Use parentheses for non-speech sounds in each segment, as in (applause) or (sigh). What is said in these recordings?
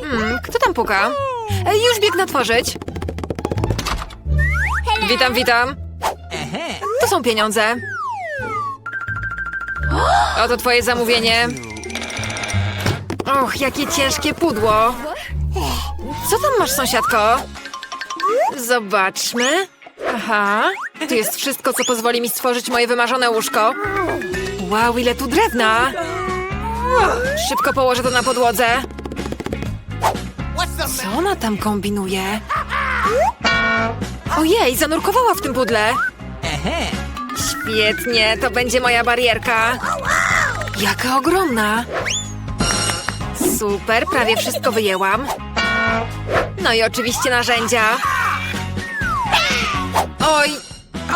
Hmm, kto tam puka? Ej, już biegnę otworzyć. Witam, witam. To są pieniądze. Oto twoje zamówienie. Och, jakie ciężkie pudło. Co tam masz, sąsiadko? Zobaczmy. Aha, tu jest wszystko, co pozwoli mi stworzyć moje wymarzone łóżko. Wow, ile tu drewna! Szybko położę to na podłodze. Co ona tam kombinuje? Ojej, zanurkowała w tym pudle. Świetnie, to będzie moja barierka. Jaka ogromna. Super, prawie wszystko wyjęłam. No i oczywiście narzędzia. Oj,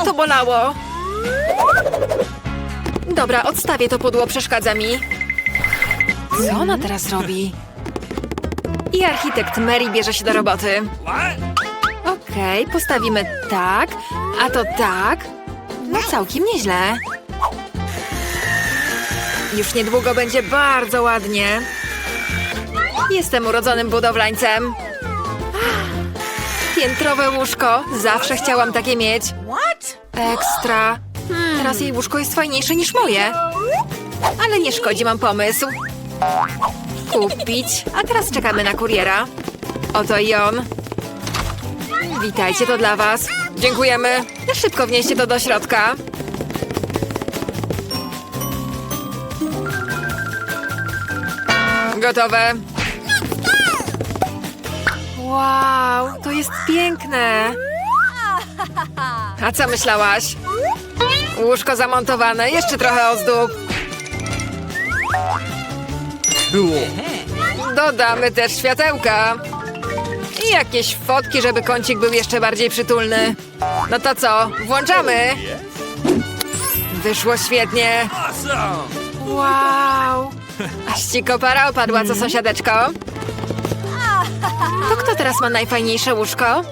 to bolało. Dobra, odstawię to pudło, przeszkadza mi. Co ona teraz robi? I architekt Mary bierze się do roboty. Okej, postawimy tak, a to tak. No całkiem nieźle. Już niedługo będzie bardzo ładnie. Jestem urodzonym budowlańcem. Piętrowe łóżko. Zawsze chciałam takie mieć. Ekstra. Teraz jej łóżko jest fajniejsze niż moje. Ale nie szkodzi, mam pomysł. Kupić. A teraz czekamy na kuriera. Oto i on. Witajcie, to dla was. Dziękujemy. Szybko wnieście to do środka. Gotowe. Wow, to jest piękne. A co myślałaś? Łóżko zamontowane, jeszcze trochę ozdób. Dodamy też światełka. I jakieś fotki, żeby kącik był jeszcze bardziej przytulny. No to co, włączamy? Wyszło świetnie. Wow. Aż ci kopara opadła, co sąsiadeczko? To kto teraz ma najfajniejsze łóżko?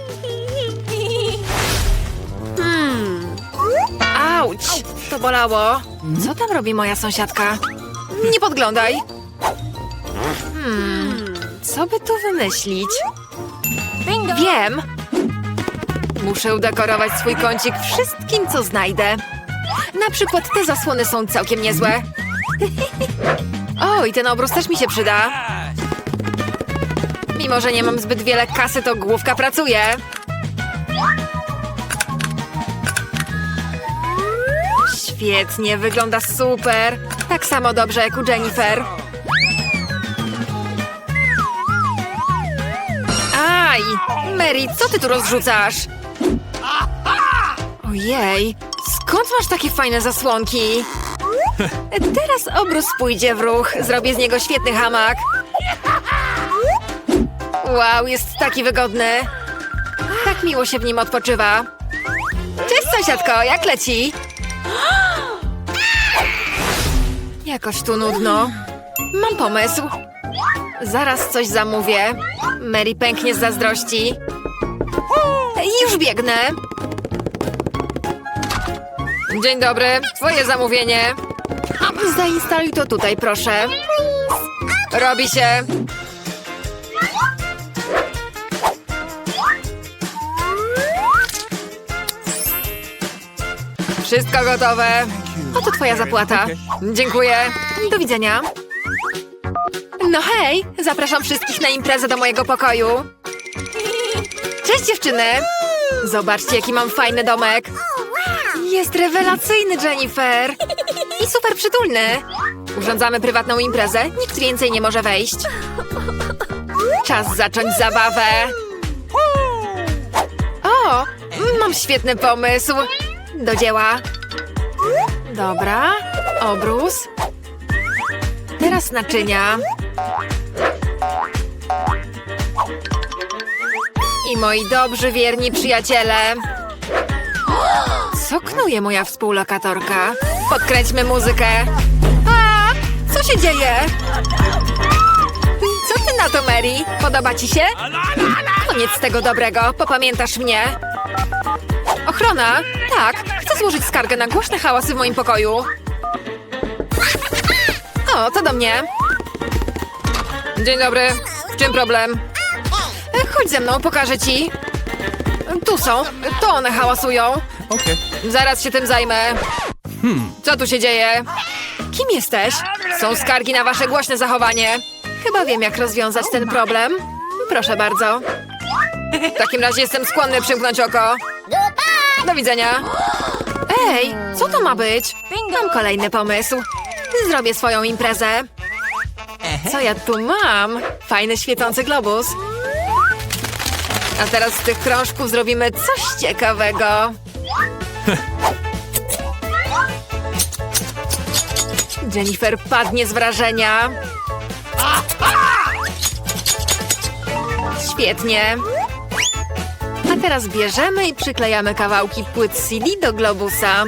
Hmm. Auć, to bolało. Co tam robi moja sąsiadka? Nie podglądaj. Hmm, co by tu wymyślić? Wiem. Muszę udekorować swój kącik wszystkim, co znajdę. Na przykład te zasłony są całkiem niezłe. O, i ten obrus też mi się przyda. Mimo, że nie mam zbyt wiele kasy, to główka pracuje. Świetnie, wygląda super. Tak samo dobrze jak u Jennifer. Mary, co ty tu rozrzucasz? Ojej, skąd masz takie fajne zasłonki? (laughs) Teraz obrus pójdzie w ruch. Zrobię z niego świetny hamak. Wow, jest taki wygodny. Tak miło się w nim odpoczywa. Cześć, sąsiadko, jak leci? (gasps) Jakoś tu nudno. Mam pomysł. Zaraz coś zamówię. Mary pęknie z zazdrości. Już biegnę. Dzień dobry, twoje zamówienie. Zainstaluj to tutaj, proszę. Robi się. Wszystko gotowe. Oto twoja zapłata. Dziękuję. Do widzenia. No hej, zapraszam wszystkich na imprezę do mojego pokoju. Cześć dziewczyny. Zobaczcie, jaki mam fajny domek. Jest rewelacyjny, Jennifer. I super przytulny. Urządzamy prywatną imprezę. Nikt więcej nie może wejść. Czas zacząć zabawę. O, mam świetny pomysł. Do dzieła. Dobra, obrus. Teraz naczynia. I moi dobrzy, wierni przyjaciele. Co knuje moja współlokatorka? Podkręćmy muzykę. A, co się dzieje? Co ty na to, Mary? Podoba ci się? Koniec tego dobrego, popamiętasz mnie. Ochrona? Tak, chcę złożyć skargę na głośne hałasy w moim pokoju. O, to do mnie. Dzień dobry. W czym problem? E, Chodź ze mną, pokażę ci. Tu są. To one hałasują. Okay. Zaraz się tym zajmę. Co tu się dzieje? Kim jesteś? Są skargi na wasze głośne zachowanie. Chyba wiem, jak rozwiązać ten problem. Proszę bardzo. W takim razie jestem skłonny przymknąć oko. Do widzenia. Ej, co to ma być? Mam kolejny pomysł. Zrobię swoją imprezę. Co ja tu mam? Fajny świecący globus. A teraz z tych krążków zrobimy coś ciekawego. Jennifer padnie z wrażenia. Świetnie. A teraz bierzemy i przyklejamy kawałki płyt CD do globusa.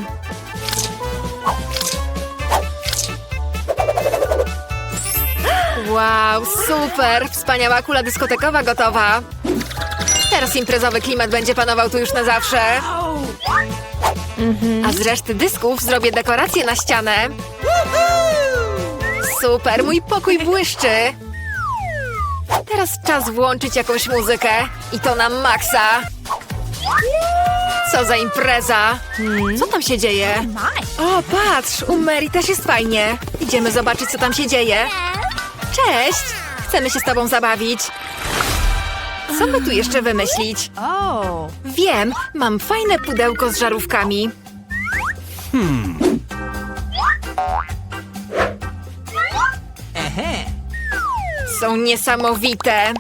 Wow, super! Wspaniała kula dyskotekowa gotowa. Teraz imprezowy klimat będzie panował tu już na zawsze. A z reszty dysków zrobię dekorację na ścianę. Super, mój pokój błyszczy. Teraz czas włączyć jakąś muzykę. I to na maksa. Co za impreza. Co tam się dzieje? O, patrz, u Mary też jest fajnie. Idziemy zobaczyć, co tam się dzieje. Cześć! Chcemy się z tobą zabawić. Co by tu jeszcze wymyślić? Wiem, mam fajne pudełko z żarówkami. Są niesamowite.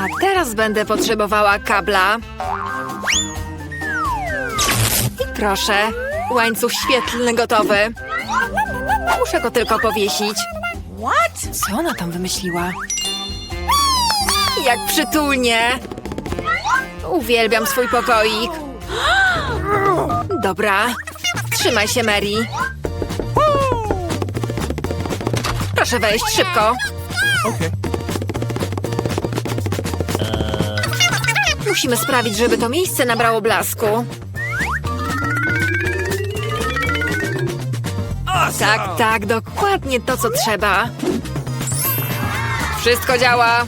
A teraz będę potrzebowała kabla. I proszę, łańcuch świetlny gotowy. Muszę go tylko powiesić. What? Co ona tam wymyśliła? Jak przytulnie! Uwielbiam swój pokoik. Dobra, trzymaj się, Mary. Proszę wejść szybko. Musimy sprawić, żeby to miejsce nabrało blasku. Tak, tak, dokładnie to, co trzeba. Wszystko działa.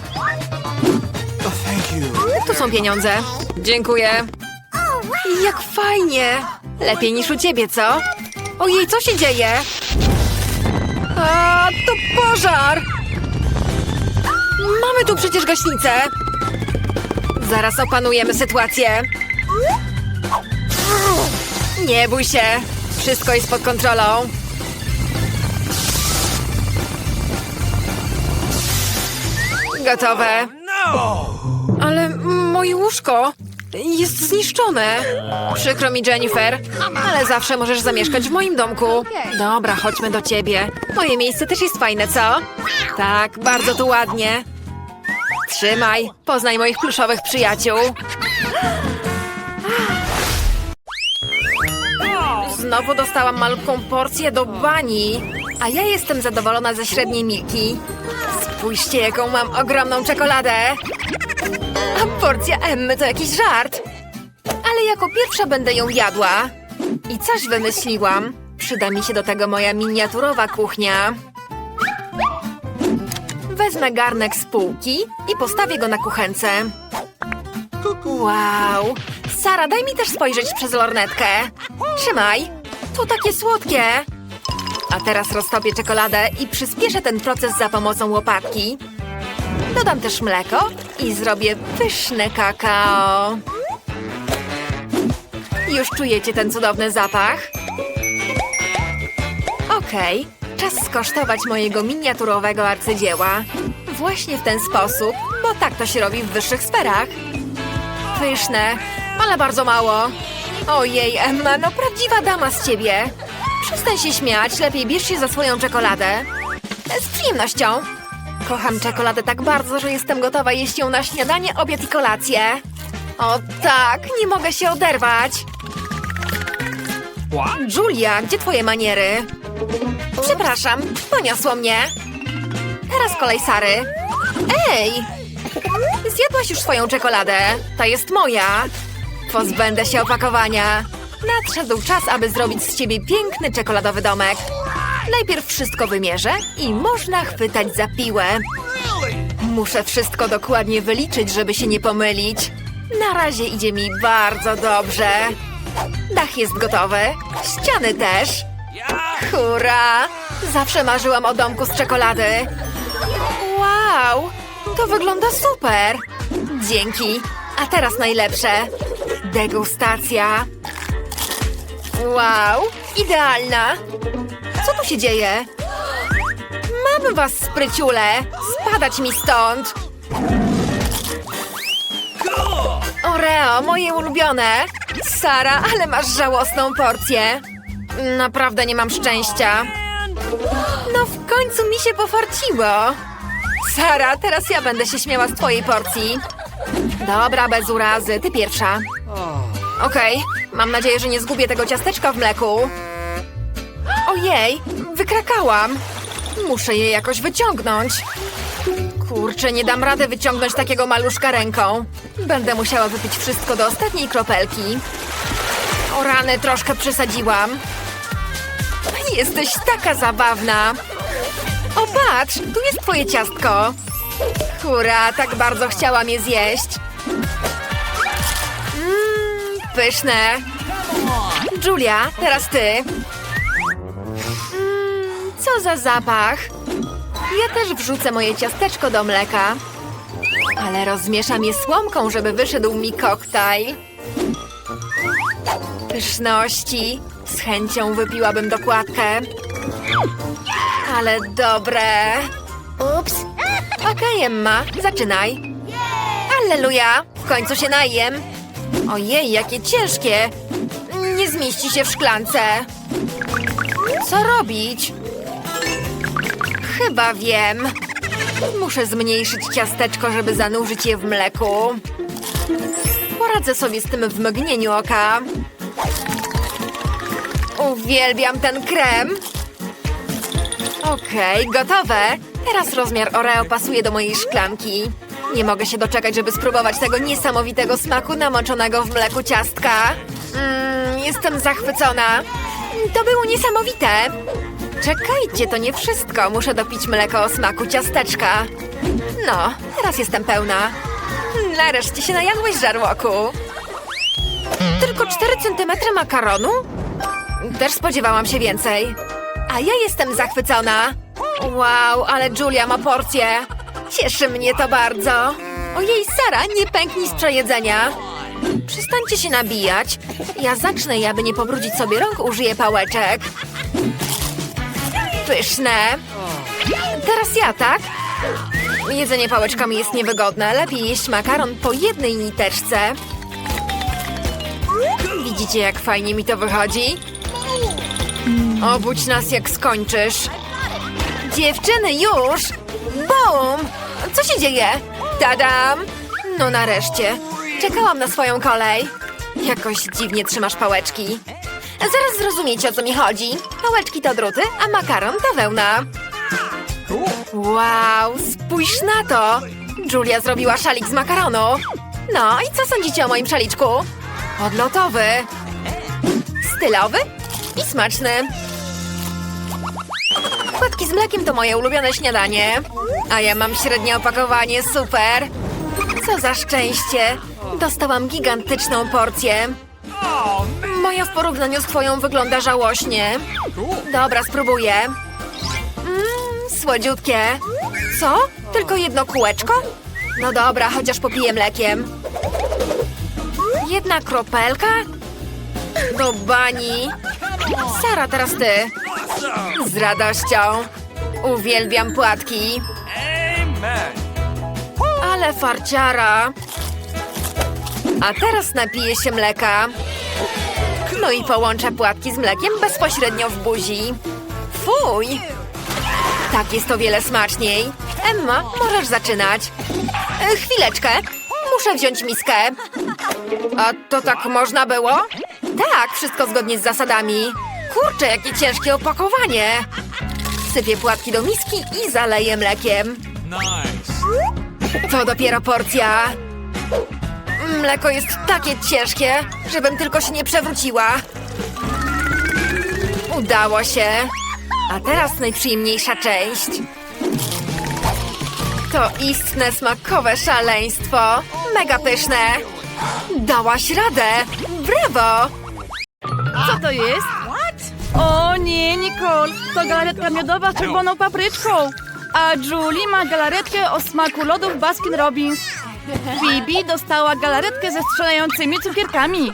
Oh. Tu są pieniądze. Dziękuję. Jak fajnie. Lepiej niż u ciebie, co? Ojej, co się dzieje? A, to pożar! Mamy tu przecież gaśnicę. Zaraz opanujemy sytuację. Nie bój się. Wszystko jest pod kontrolą. Gotowe. Ale moje łóżko jest zniszczone. Przykro mi, Jennifer, ale zawsze możesz zamieszkać w moim domku. Dobra, chodźmy do ciebie. Moje miejsce też jest fajne, co? Tak, bardzo tu ładnie. Trzymaj, poznaj moich pluszowych przyjaciół. Znowu dostałam malutką porcję do bani, a ja jestem zadowolona ze średniej Milki. Spójrzcie, jaką mam ogromną czekoladę. A porcja Emmy to jakiś żart. Ale jako pierwsza będę ją jadła. I coś wymyśliłam. Przyda mi się do tego moja miniaturowa kuchnia. Wezmę garnek z półki i postawię go na kuchence. Wow! Sara, daj mi też spojrzeć przez lornetkę. Trzymaj. To takie słodkie. A teraz roztopię czekoladę i przyspieszę ten proces za pomocą łopatki. Dodam też mleko i zrobię pyszne kakao. Już czujecie ten cudowny zapach? Okej, czas skosztować mojego miniaturowego arcydzieła. Właśnie w ten sposób, bo tak to się robi w wyższych sferach. Pyszne, ale bardzo mało. Ojej, Emma, no prawdziwa dama z ciebie. Przestań się śmiać, lepiej bierz się za swoją czekoladę. Z przyjemnością. Kocham czekoladę tak bardzo, że jestem gotowa jeść ją na śniadanie, obiad i kolację. O tak, nie mogę się oderwać. Julia, gdzie twoje maniery? Przepraszam, poniosło mnie. Teraz kolej Sary. Ej! Zjadłaś już swoją czekoladę. Ta jest moja. Pozbędę się opakowania. Nadszedł czas, aby zrobić z ciebie piękny czekoladowy domek. Najpierw wszystko wymierzę i można chwytać za piłę. Muszę wszystko dokładnie wyliczyć, żeby się nie pomylić. Na razie idzie mi bardzo dobrze. Dach jest gotowy, ściany też. Hurra! Zawsze marzyłam o domku z czekolady. Wow! To wygląda super! Dzięki! A teraz najlepsze. Degustacja. Wow! Idealna! Co tu się dzieje? Mam was, spryciule! Spadać mi stąd! Oreo, moje ulubione! Sara, ale masz żałosną porcję. Naprawdę nie mam szczęścia. No w końcu mi się pofarciło. Sara, teraz ja będę się śmiała z twojej porcji. Dobra, bez urazy, ty pierwsza. Okej, mam nadzieję, że nie zgubię tego ciasteczka w mleku. Ojej, wykrakałam. Muszę je jakoś wyciągnąć. Kurczę, nie dam rady wyciągnąć takiego maluszka ręką. Będę musiała wypić wszystko do ostatniej kropelki. O rany, troszkę przesadziłam. Jesteś taka zabawna. O, patrz, tu jest twoje ciastko. Hurra, tak bardzo chciałam je zjeść. Pyszne. Julia, teraz ty. Mmm, co za zapach. Ja też wrzucę moje ciasteczko do mleka. Ale rozmieszam je słomką, żeby wyszedł mi koktajl. Pyszności. Z chęcią wypiłabym dokładkę. Ale dobre. Ups. Okej, Emma, zaczynaj. Alleluja, w końcu się najem. Ojej, jakie ciężkie. Nie zmieści się w szklance. Co robić? Chyba wiem. Muszę zmniejszyć ciasteczko, żeby zanurzyć je w mleku. Poradzę sobie z tym w mgnieniu oka. Uwielbiam ten krem. Okej, gotowe. Teraz rozmiar Oreo pasuje do mojej szklanki. Nie mogę się doczekać, żeby spróbować tego niesamowitego smaku namoczonego w mleku ciastka. Mmm, jestem zachwycona. To było niesamowite. Czekajcie, to nie wszystko. Muszę dopić mleko o smaku ciasteczka. No, teraz jestem pełna. Nareszcie się najadłeś, żarłoku. Tylko 4 centymetry makaronu? Też spodziewałam się więcej. A ja jestem zachwycona. Wow, ale Julia ma porcję. Cieszy mnie to bardzo. Ojej, Sara, nie pęknij z przejedzenia. Przestańcie się nabijać. Ja zacznę aby nie pobrudzić sobie rąk, użyję pałeczek. Pyszne. Teraz ja, tak? Jedzenie pałeczkami jest niewygodne. Lepiej jeść makaron po jednej niteczce. Widzicie, jak fajnie mi to wychodzi? Obudź nas, jak skończysz. Dziewczyny, już! Bum! Co się dzieje? Tadam! No nareszcie. Czekałam na swoją kolej. Jakoś dziwnie trzymasz pałeczki. Zaraz zrozumiecie, o co mi chodzi. Pałeczki to druty, a makaron to wełna. Wow, spójrz na to! Julia zrobiła szalik z makaronu. No i co sądzicie o moim szaliczku? Odlotowy. Stylowy i smaczny. Płatki z mlekiem to moje ulubione śniadanie. A ja mam średnie opakowanie, super. Co za szczęście. Dostałam gigantyczną porcję. Moja w porównaniu z twoją wygląda żałośnie. Dobra, spróbuję. Mmm, słodziutkie. Co? Tylko jedno kółeczko? No dobra, chociaż popiję mlekiem. Jedna kropelka? Do bani. Sara, teraz ty. Z radością. Uwielbiam płatki. Amen. Ale farciara. A teraz napiję się mleka. No i połączę płatki z mlekiem bezpośrednio w buzi. Fuj! Tak jest o wiele smaczniej. Emma, możesz zaczynać. E, chwileczkę. Muszę wziąć miskę. A to tak można było? Tak, wszystko zgodnie z zasadami. Kurczę, jakie ciężkie opakowanie. Sypię płatki do miski i zaleję mlekiem. Nice. To dopiero porcja. Mleko jest takie ciężkie, żebym tylko się nie przewróciła. Udało się. A teraz najprzyjemniejsza część. To istne smakowe szaleństwo. Mega pyszne. Dałaś radę. Brawo! Co to jest? O nie, Nicole, to galaretka miodowa z czerwoną papryczką. A Julie ma galaretkę o smaku lodów Baskin Robbins. Phoebe dostała galaretkę ze strzelającymi cukierkami.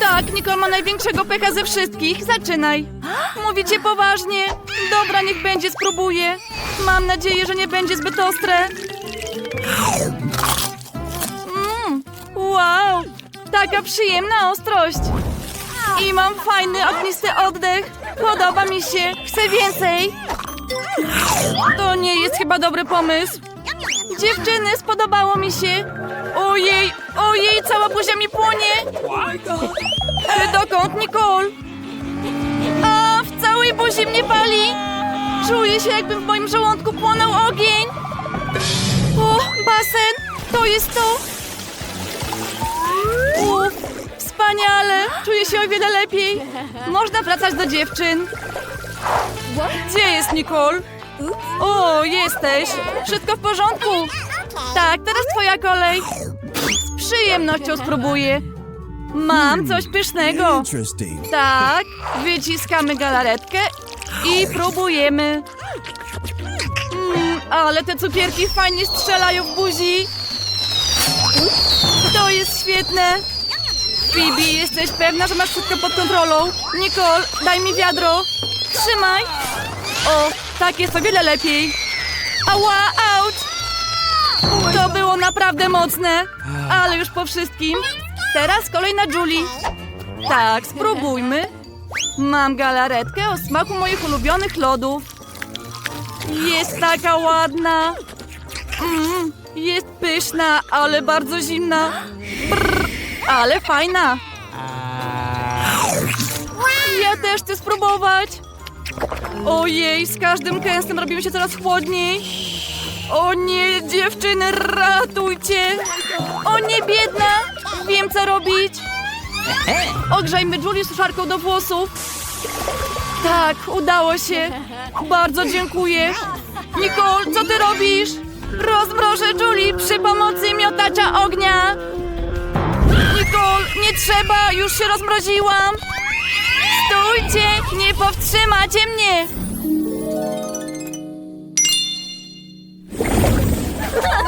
Tak, Nicole ma największego pecha ze wszystkich. Zaczynaj. Mówicie poważnie? Dobra, niech będzie, spróbuję. Mam nadzieję, że nie będzie zbyt ostre. Mmm, wow, taka przyjemna ostrość. Mam fajny, ognisty oddech. Podoba mi się. Chcę więcej. To nie jest chyba dobry pomysł. Dziewczyny, spodobało mi się. Ojej, ojej, cała buzia mi płonie. E, Dokąd, Nicole? A, w całej buzi mnie pali. Czuję się, jakby w moim żołądku płonął ogień. O, basen, to jest to. Wspaniale! Czuję się o wiele lepiej. Można wracać do dziewczyn. Gdzie jest Nicole? O, jesteś. Wszystko w porządku? Tak, teraz twoja kolej. Z przyjemnością spróbuję. Mam coś pysznego. Tak, wyciskamy galaretkę i próbujemy. Mm, ale te cukierki fajnie strzelają w buzi. To jest świetne. Phoebe, jesteś pewna, że masz wszystko pod kontrolą? Nicole, daj mi wiadro. Trzymaj. O, tak jest o wiele lepiej. Ała, auć. To było naprawdę mocne. Ale już po wszystkim. Teraz kolej na Julie. Tak, spróbujmy. Mam galaretkę o smaku moich ulubionych lodów. Jest taka ładna. Mm, jest pyszna, ale bardzo zimna. Brr, ale fajna. Ja też chcę spróbować. Ojej, z każdym kęsem robi mi się coraz chłodniej. O nie, dziewczyny, ratujcie! O nie, biedna! Wiem, co robić. Ogrzejmy Julie suszarką do włosów. Tak, udało się. Bardzo dziękuję. Nicole, co ty robisz? Rozmrożę Julie przy pomocy miotacza ognia. Nie trzeba, już się rozmroziłam. Stójcie, nie powstrzymacie mnie.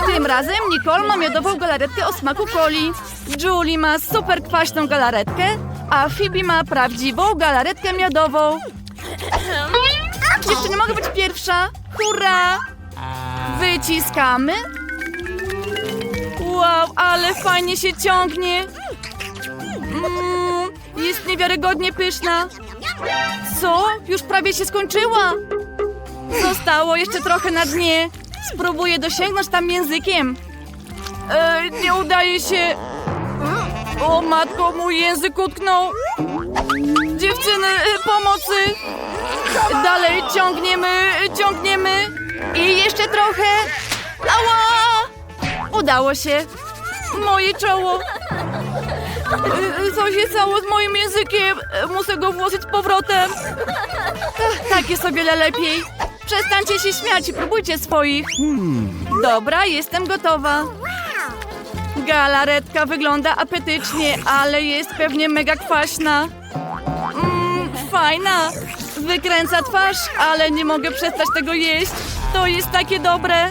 Tym razem Nicole ma miodową galaretkę o smaku coli. Julie ma super kwaśną galaretkę, a Phoebe ma prawdziwą galaretkę miodową. Dziewczyny, mogę być pierwsza? Hurra! Wyciskamy. Wow, ale fajnie się ciągnie. Mm, jest niewiarygodnie pyszna. Co? Już prawie się skończyła. Zostało jeszcze trochę na dnie. Spróbuję dosięgnąć tam językiem. E, nie udaje się. O matko, mój język utknął. Dziewczyny, e, pomocy. Dalej ciągniemy, ciągniemy. I jeszcze trochę. Ała! Udało się. Moje czoło. E, Co się stało z moim językiem? E, Muszę go włożyć z powrotem. Tak jest o wiele lepiej. Przestańcie się śmiać i próbujcie swoich. Dobra, jestem gotowa. Galaretka wygląda apetycznie, ale jest pewnie mega kwaśna. Mmm, fajna. Wykręca twarz, ale nie mogę przestać tego jeść. To jest takie dobre.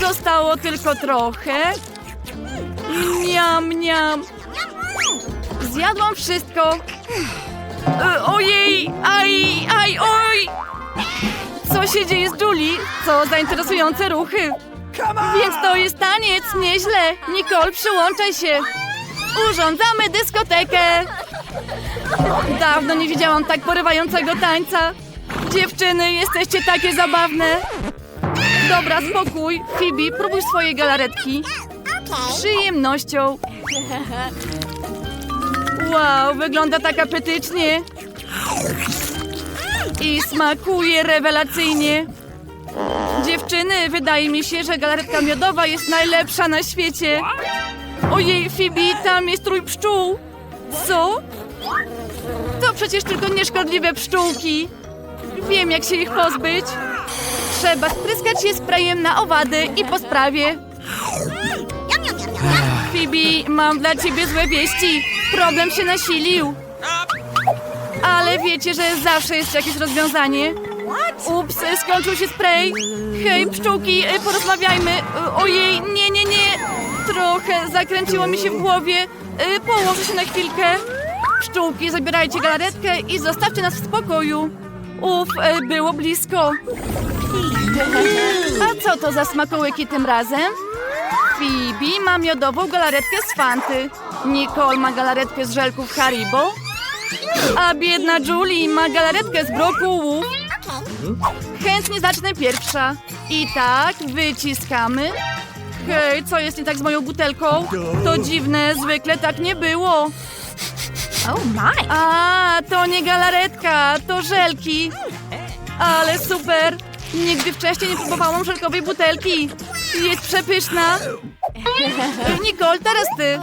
Zostało tylko trochę. Miam, miam. Zjadłam wszystko. E, ojej, aj, aj, oj! Co się dzieje z Julie? Co za interesujące ruchy. Więc to jest taniec, nieźle. Nicole, przyłączaj się. Urządzamy dyskotekę. Dawno nie widziałam tak porywającego tańca. Dziewczyny, jesteście takie zabawne. Dobra, spokój. Phoebe, próbuj swojej galaretki. Z przyjemnością. Wow, wygląda tak apetycznie. I smakuje rewelacyjnie. Dziewczyny, wydaje mi się, że galaretka miodowa jest najlepsza na świecie. Ojej, Phoebe, tam jest trój pszczół. Co? To przecież tylko nieszkodliwe pszczółki. Wiem, jak się ich pozbyć. Trzeba spryskać je sprayem na owady i po sprawie. Phoebe, mam dla ciebie złe wieści. Problem się nasilił. Ale wiecie, że zawsze jest jakieś rozwiązanie. Ups, skończył się spray. Hej, pszczółki, e, porozmawiajmy. E, Ojej, nie, nie, nie. Trochę zakręciło mi się w głowie. E, Położę się na chwilkę. Pszczółki, zabierajcie galaretkę i zostawcie nas w spokoju. Uf, było blisko. A co to za smakołyki tym razem? Phoebe ma miodową galaretkę z Fanty. Nicole ma galaretkę z żelków Haribo. A biedna Julie ma galaretkę z brokułów. Chętnie zacznę pierwsza. I tak, wyciskamy. Hej, co jest nie tak z moją butelką? To dziwne, zwykle tak nie było. Oh my! A, to nie galaretka, to żelki. Ale super. Nigdy wcześniej nie próbowałam żelkowej butelki. Przepyszna. Nicole, teraz ty.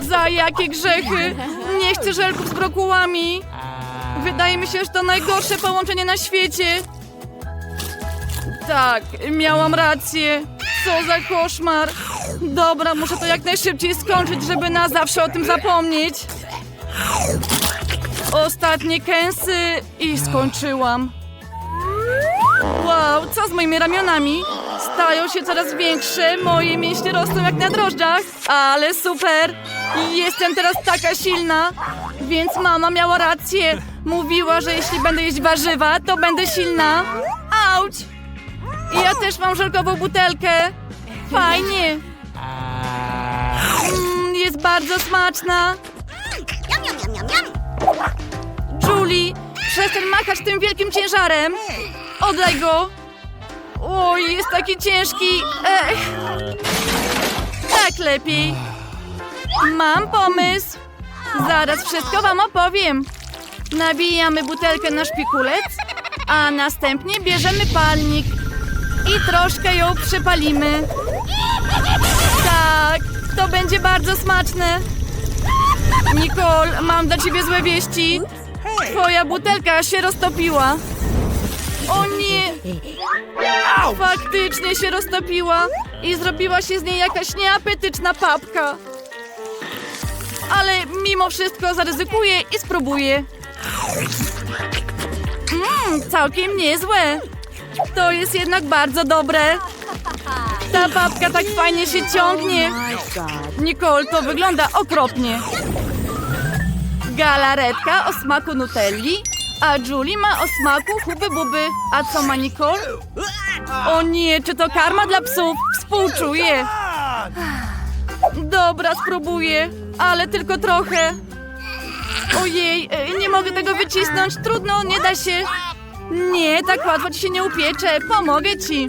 Za jakie grzechy? Nie chcę żelków z brokułami. Wydaje mi się, że to najgorsze połączenie na świecie. Tak, miałam rację. Co za koszmar. Dobra, muszę to jak najszybciej skończyć, żeby na zawsze o tym zapomnieć. Ostatnie kęsy i skończyłam. Wow, co z moimi ramionami? Stają się coraz większe, moje mięśnie rosną jak na drożdżach, ale super! Jestem teraz taka silna, więc mama miała rację. Mówiła, że jeśli będę jeść warzywa, to będę silna. Auć! Ja też mam żelkową butelkę. Fajnie. Mm, jest bardzo smaczna. Julie, przestań machać tym wielkim ciężarem. Oddaj go. Oj, jest taki ciężki. Ech. Tak lepiej. Mam pomysł. Zaraz wszystko wam opowiem. Nabijamy butelkę na szpikulec, a następnie bierzemy palnik i troszkę ją przypalimy. Tak, to będzie bardzo smaczne. Nicole, mam dla ciebie złe wieści. Twoja butelka się roztopiła. O nie! Faktycznie się roztopiła i zrobiła się z niej jakaś nieapetyczna papka. Ale mimo wszystko zaryzykuję i spróbuję. Mmm, całkiem niezłe. To jest jednak bardzo dobre. Ta papka tak fajnie się ciągnie. Nicole, to wygląda okropnie. Galaretka o smaku nutelli, a Julie ma o smaku huby buby. A co ma Nicole? O nie, czy to karma dla psów? Współczuję. Dobra, spróbuję, ale tylko trochę. Ojej, e, nie mogę tego wycisnąć. Trudno, nie da się. Nie, tak łatwo ci się nie upiecze. Pomogę ci.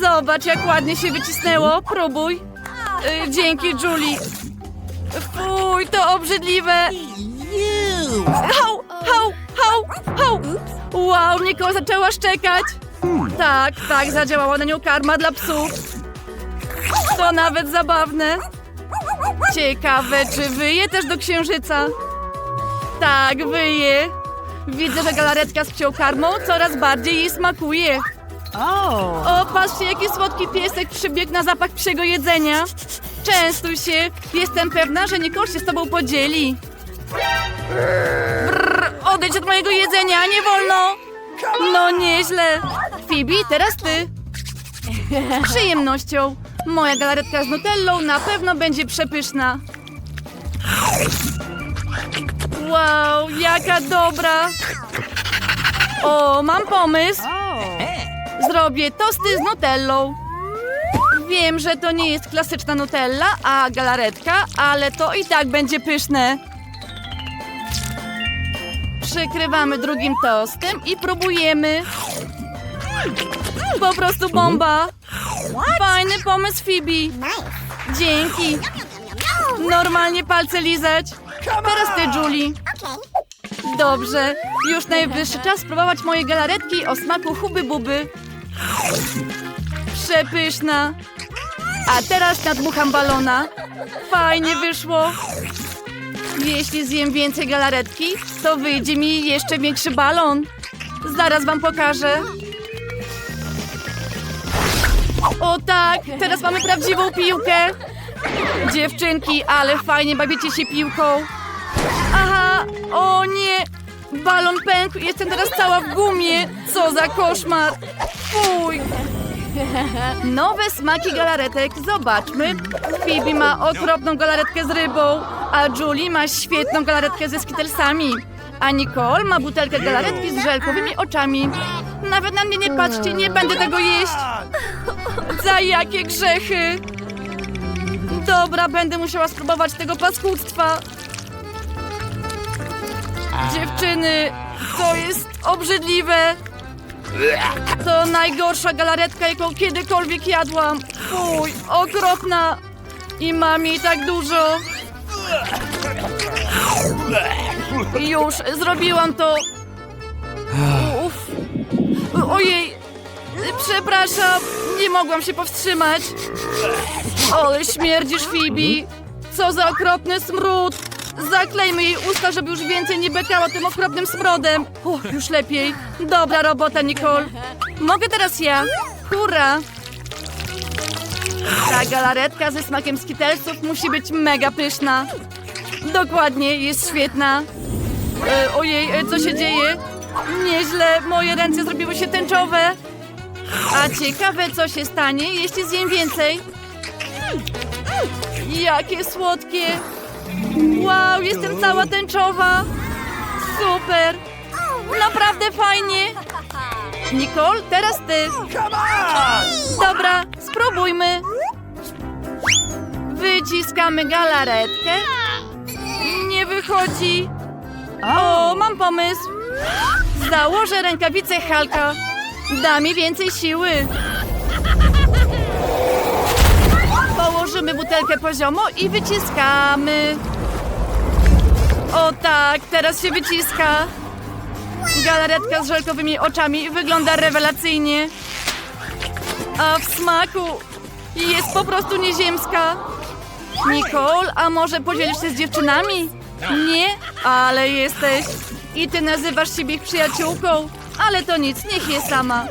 Zobacz, jak ładnie się wycisnęło. Próbuj. E, Dzięki, Julie. Fuj, to obrzydliwe. Hał, hał, Wow, Niko zaczęła szczekać. Tak, tak, zadziałała na nią karma dla psów. To nawet zabawne. Ciekawe, czy wyje też do księżyca? Tak, wyje. Widzę, że galaretka z psią karmą coraz bardziej jej smakuje. O, patrzcie, jaki słodki piesek przybiegł na zapach psiego jedzenia. Częstuj się. Jestem pewna, że Nicole się z tobą podzieli. Odejdź od mojego jedzenia, nie wolno. No nieźle. Phoebe, teraz ty. Z przyjemnością. Moja galaretka z nutellą na pewno będzie przepyszna. Wow, jaka dobra. O, mam pomysł. Zrobię tosty z nutellą. Wiem, że to nie jest klasyczna nutella, a galaretka, ale to i tak będzie pyszne. Przykrywamy drugim tostem i próbujemy. Po prostu bomba. Fajny pomysł, Phoebe. Dzięki. Normalnie palce lizać. Teraz ty, Julie. Dobrze. Już najwyższy czas spróbować moje galaretki o smaku huby buby. Przepyszna. A teraz nadmucham balona. Fajnie wyszło. Jeśli zjem więcej galaretki, to wyjdzie mi jeszcze większy balon. Zaraz wam pokażę. O tak, teraz mamy prawdziwą piłkę. Dziewczynki, ale fajnie bawicie się piłką. Aha, o nie, balon pękł, jestem teraz cała w gumie. Co za koszmar. Fuj. Nowe smaki galaretek, zobaczmy. Phoebe ma okropną galaretkę z rybą, a Julie ma świetną galaretkę ze skitelsami. A Nicole ma butelkę galaretki z żelkowymi oczami. Nawet na mnie nie patrzcie, nie będę tego jeść. Za jakie grzechy! Dobra, będę musiała spróbować tego paskudztwa. Dziewczyny, to jest obrzydliwe. To najgorsza galaretka, jaką kiedykolwiek jadłam. Fuj, okropna. I mam jej tak dużo. Już, zrobiłam to. Uff. Ojej, przepraszam, nie mogłam się powstrzymać. Ale śmierdzisz, Phoebe. Co za okropny smród. Zaklejmy jej usta, żeby już więcej nie bekała tym okropnym smrodem. O, już lepiej. Dobra robota, Nicole. Mogę teraz ja. Hurra. Ta galaretka ze smakiem skitelsów musi być mega pyszna. Dokładnie, jest świetna. E, ojej, e, co się dzieje? Nieźle, moje ręce zrobiły się tęczowe. A ciekawe, co się stanie, jeśli zjem więcej. Jakie słodkie. Wow, jestem cała tęczowa. Super. Naprawdę fajnie. Nicole, teraz ty. Dobra, spróbujmy. Wyciskamy galaretkę. Nie wychodzi. O, mam pomysł. Założę rękawice Halka. Da mi więcej siły. Położymy butelkę poziomo i wyciskamy. O tak, teraz się wyciska. Galaretka z żelkowymi oczami wygląda rewelacyjnie. A w smaku jest po prostu nieziemska. Nicole, a może podzielisz się z dziewczynami? Nie, ale jesteś. I ty nazywasz siebie ich przyjaciółką. Ale to nic, niech je sama.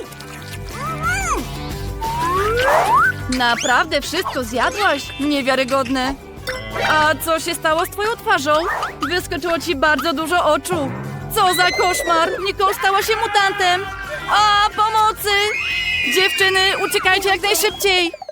Naprawdę wszystko zjadłaś? Niewiarygodne. A co się stało z twoją twarzą? Wyskoczyło ci bardzo dużo oczu. Co za koszmar! Nicole stała się mutantem! A, pomocy! Dziewczyny, uciekajcie jak najszybciej!